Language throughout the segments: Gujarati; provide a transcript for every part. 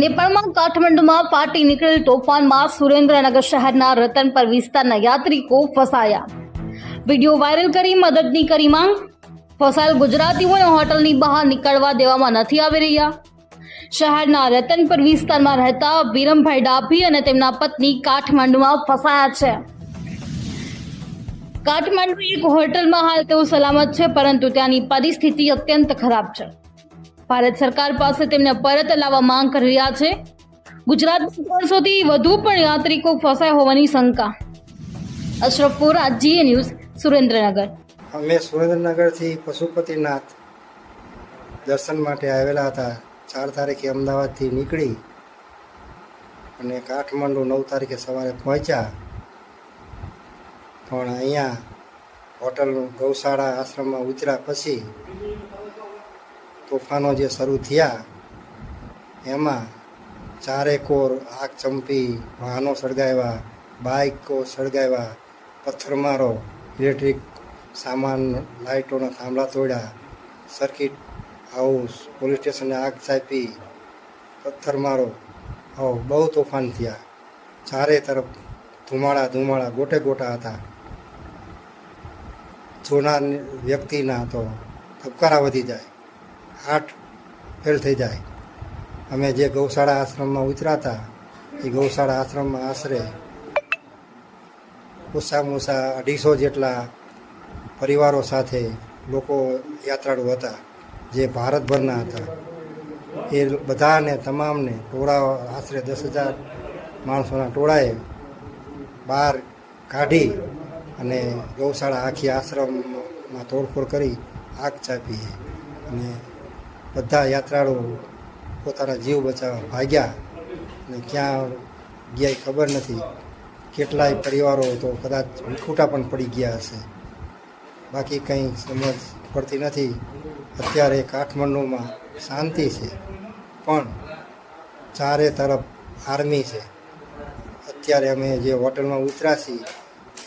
નેપાળમાં કાઠમંડુમાં ફાટી નીકળેલ તોફાનમાં સુરેન્દ્રનગર શહેરના રતનપર વિસ્તારના યાત્રિકો ફસાયા. વીડિયો વાયરલ કરી મદદની કરી માંગ. ફસાયેલ ગુજરાતીઓને હોટલની બહાર નીકળવા દેવામાં નથી આવી રહ્યા. શહેરના રતનપર વિસ્તારમાં રહેતા વિરમભાઈ ડાભી અને તેમના પત્ની કાઠમંડુમાં ફસાયા છે. કાઠમંડુ એક હોટલમાં હાલ તેઓ સલામત છે, પરંતુ ત્યાંની પરિસ્થિતિ અત્યંત ખરાબ છે. ભારત સરકાર પાસે તેમને પરત લાવવા માંગ કરી રહ્યા છે. ગુજરાતમાં ત્રણસોથી વધુ પણ યાત્રિકો ફસાયા હોવાની શંકા. અશરફપુરા જીએ ન્યૂઝ, સુરેન્દ્રનગર. અમે સુરેન્દ્રનગરથી પશુપતિનાથ દર્શન માટે આવેલા હતા. ચાર તારીખે અમદાવાદથી નીકળી અને કાઠમંડુ નવ તારીખે સવારે પહોંચ્યા. પણ અહીંયા હોટલ ગૌશાળા આશ્રમમાં ઉતર્યા પછી તોફાનો જે શરૂ થયા, એમાં ચારે કોર આગ ચંપી, વાહનો સળગાવ્યા બાઇકો સળગાવ્યા, પથ્થરમારો, ઇલેક્ટ્રિક સામાન, લાઇટોના થાંભલા તોડ્યા, સર્કિટ હાઉસ, પોલીસ સ્ટેશને આગ ચાપી, પથ્થરમારો, આવો બહુ તોફાન થયા. ચારે તરફ ધુમાડા ધુમાડા ગોટે ગોટા હતા. જોનાર વ્યક્તિના તો ધબકારા વધી જાય. હાર્ટ ફેલ થઈ જાય. અમે જે ગૌશાળા આશ્રમમાં ઉતરાતા, એ ગૌશાળા આશ્રમમાં આશરે ઓછામાં ઓછા અઢીસો જેટલા પરિવારો સાથે લોકો યાત્રાળુ હતા, જે ભારતભરના હતા. એ બધાને, તમામને ટોળા આશરે દસ હજાર માણસોના ટોળાએ બહાર કાઢી અને ગૌશાળા આખી આશ્રમમાં તોડફોડ કરી, આગ ચાપી અને બધા યાત્રાળુ પોતાના જીવ બચાવવા ભાગ્યા અને ક્યાં ગયા ખબર નથી. કેટલાય પરિવારો તો કદાચ વિખૂટા પણ પડી ગયા હશે. બાકી કંઈ સમજ પડતી નથી. અત્યારે કાઠમંડુમાં શાંતિ છે, પણ ચારે તરફ આર્મી છે. અત્યારે અમે જે હોટલમાં ઉતર્યા છીએ,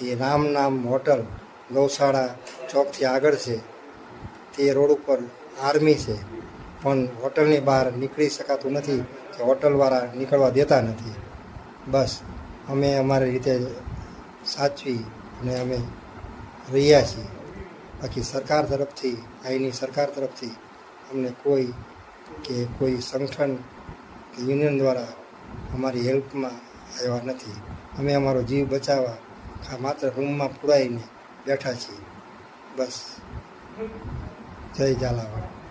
એ રામ નામ હોટલ ગૌશાળા ચોકથી આગળ છે. તે રોડ ઉપર આર્મી છે. પણ હોટલની બહાર નીકળી શકાતું નથી કે હોટલવાળા નીકળવા દેતા નથી. બસ, અમે અમારી રીતે સાચવી અને અમે રહ્યા છીએ. બાકી સરકાર તરફથી, અહીંની સરકાર તરફથી અમને કોઈ કે કોઈ સંગઠન કે યુનિયન દ્વારા અમારી હેલ્પમાં આવ્યા નથી. અમે અમારો જીવ બચાવવા આ માત્ર રૂમમાં પુરાઈને બેઠા છીએ. બસ. જય ઝાલાવાડ.